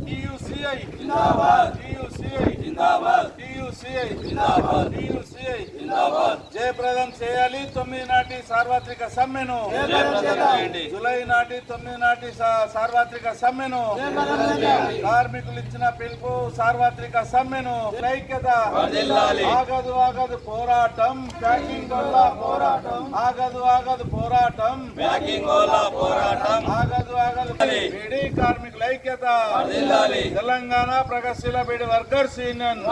TUCI జిందాబాద్ TUCI జిందాబాద్ TUCI జిందాబాద్ టీయూసీఐ జిందాబాద్ జయప్రదం చేయాలి. తొమ్మిది నాటి సార్వత్రిక సమ్మెను. జూలై నాటి తొమ్మిది నాటి సార్వత్రిక సమ్మెను. కార్మికులు ఇచ్చిన పిలుపు సార్వత్రిక సమ్మెను. ఐక్యత. ఆగదు ఆగదు పోరాటం. ప్యాకింగ్ పోరాటం. ఆగదు ఆగదు పోరాటం. ప్యాకింగ్ పోరాటం. ఆగదు ఆగదు బీడీ కార్మికుల ఐక్యత. తెలంగాణ ప్రగతిశీల బీడి వర్కర్స్ యూనియన్.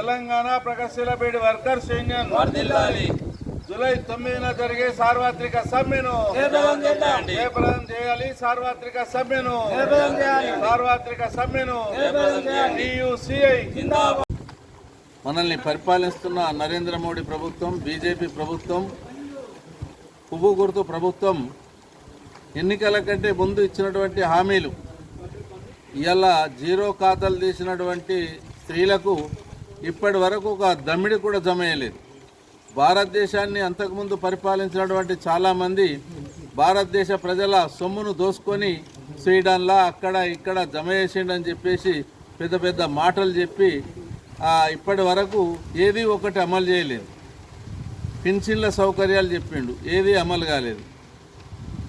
తెలంగాణ ప్రగతిశీల బీడి వర్కర్స్ యూనియన్. జూలై తొమ్మిదిన జరిగే సార్వత్రిక సమ్మెను. జయప్రదం చేయాలి? సార్వత్రిక సమ్మెను. సార్వత్రిక సమ్మెను. మనల్ని పరిపాలిస్తున్న నరేంద్ర మోడీ ప్రభుత్వం బీజేపీ ప్రభుత్వం పువ్వు గుర్తు ప్రభుత్వం ఎన్నికల కంటే ముందు ఇచ్చినటువంటి హామీలు ఇవాళ జీరో ఖాతాలు తీసినటువంటి స్త్రీలకు ఇప్పటి వరకు ఒక దమ్మిడి కూడా జమ చేయలేదు భారతదేశాన్ని అంతకుముందు పరిపాలించినటువంటి చాలామంది భారతదేశ ప్రజల సొమ్మును దోసుకొని స్వీడన్లా అక్కడ ఇక్కడ జమ చేసిండని చెప్పేసి పెద్ద పెద్ద మాటలు చెప్పి ఇప్పటి వరకు ఏది ఒకటి అమలు చేయలేదు. పెన్షన్ల సౌకర్యాలు చెప్పిండు ఏది అమలు కాలేదు.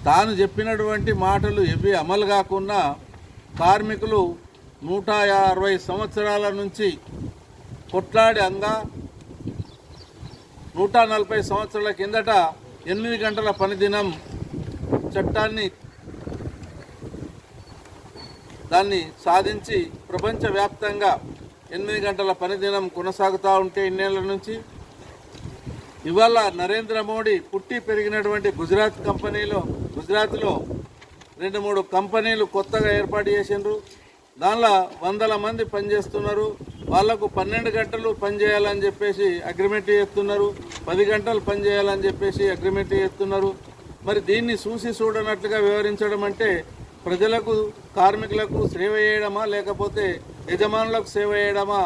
తాను చెప్పినటువంటి మాటలు ఏవి అమలు కాకుండా కార్మికులు నూట అరవై సంవత్సరాల నుంచి కొట్లాడి అంగా నూట నలభై సంవత్సరాల కిందట ఎనిమిది గంటల పనిదినం చట్టాన్ని దాన్ని సాధించి ప్రపంచవ్యాప్తంగా ఎనిమిది గంటల పనిదినం కొనసాగుతూ ఉంటే ఇన్నేళ్ళ నుంచి. ఇవాళ నరేంద్ర మోడీ పుట్టి పెరిగినటువంటి గుజరాత్ కంపెనీలో గుజరాత్లో రెండు మూడు కంపెనీలు కొత్తగా ఏర్పాటు చేసిండ్రు. దానిలో వందల మంది పనిచేస్తున్నారు. వాళ్ళకు పన్నెండు గంటలు పనిచేయాలని చెప్పేసి అగ్రిమెంట్ చేస్తున్నారు. పది గంటలు పనిచేయాలని చెప్పేసి అగ్రిమెంట్ చేస్తున్నారు. మరి దీన్ని చూసి చూడనట్లుగా వివరించడం అంటే ప్రజలకు కార్మికులకు సేవ చేయడమా లేకపోతే యజమానులకు సేవ చేయడమా?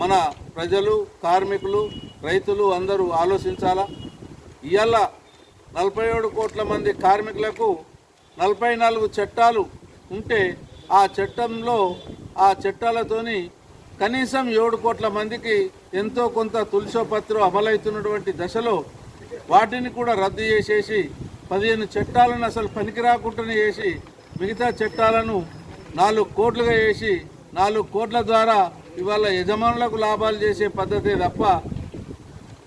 మన ప్రజలు కార్మికులు రైతులు అందరూ ఆలోచించాలా? ఇవాళ నలభై ఏడు కోట్ల మంది కార్మికులకు నలభై నాలుగు చట్టాలు ఉంటే ఆ చట్టంలో ఆ చట్టాలతోని కనీసం ఏడు కోట్ల మందికి ఎంతో కొంత తులసోపత్రం అమలవుతున్నటువంటి దశలో వాటిని కూడా రద్దు చేసేసి పదిహేను చట్టాలను అసలు పనికి రాకుండా చేసి మిగతా చట్టాలను నాలుగు కోట్లుగా చేసి నాలుగు కోట్ల ద్వారా ఇవాళ యజమానులకు లాభాలు చేసే పద్ధతే తప్ప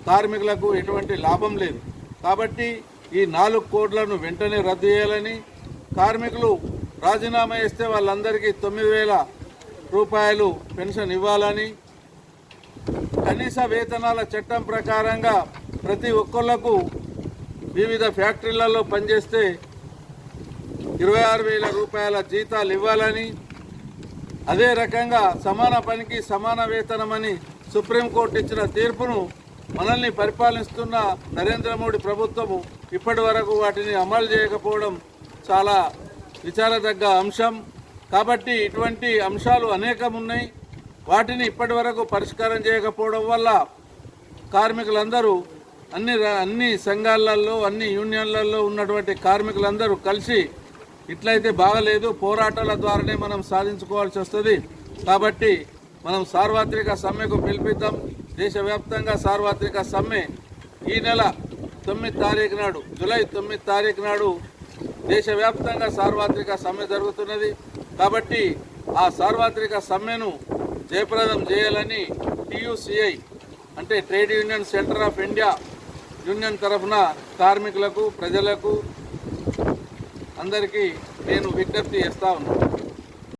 కార్మికులకు ఎటువంటి లాభం లేదు. కాబట్టి ఈ నాలుగు కోట్లను వెంటనే రద్దు చేయాలని కార్మికులు రాజీనామా చేస్తే వాళ్ళందరికీ తొమ్మిది వేల రూపాయలు పెన్షన్ ఇవ్వాలని కనీస వేతనాల చట్టం ప్రకారంగా ప్రతి ఒక్కళ్ళకు వివిధ ఫ్యాక్టరీలలో పనిచేస్తే ఇరవై ఆరు వేల రూపాయల జీతాలు ఇవ్వాలని అదే రకంగా సమాన పనికి సమాన వేతనమని సుప్రీంకోర్టు ఇచ్చిన తీర్పును మనల్ని పరిపాలిస్తున్న నరేంద్ర మోడీ ప్రభుత్వము ఇప్పటి వరకు వాటిని అమలు చేయకపోవడం చాలా విచారదగ్గ అంశం. కాబట్టి ఇటువంటి అంశాలు అనేకం ఉన్నాయి వాటిని ఇప్పటి వరకు పరిష్కారం చేయకపోవడం వల్ల కార్మికులందరూ అన్ని అన్ని సంఘాలలో అన్ని యూనియన్లలో ఉన్నటువంటి కార్మికులందరూ కలిసి ఇట్లయితే బాగలేదు పోరాటాల ద్వారానే మనం సాధించుకోవాల్సి వస్తుంది. కాబట్టి మనం సార్వత్రిక సమ్మెకు పిలిపిద్దాం. దేశవ్యాప్తంగా సార్వత్రిక సమ్మె ఈ నెల తొమ్మిది తారీఖు నాడు జూలై తొమ్మిది తారీఖు నాడు దేశవ్యాప్తంగా సార్వత్రిక సమ్మె జరుగుతున్నది. కాబట్టి ఆ సార్వత్రిక సమ్మెను జయప్రదం చేయాలని టీయూసీఐ అంటే trade union centre of India union తరఫున కార్మికులకు ప్రజలకు అందరికీ నేను విజ్ఞప్తి చేస్తా ఉన్నాను.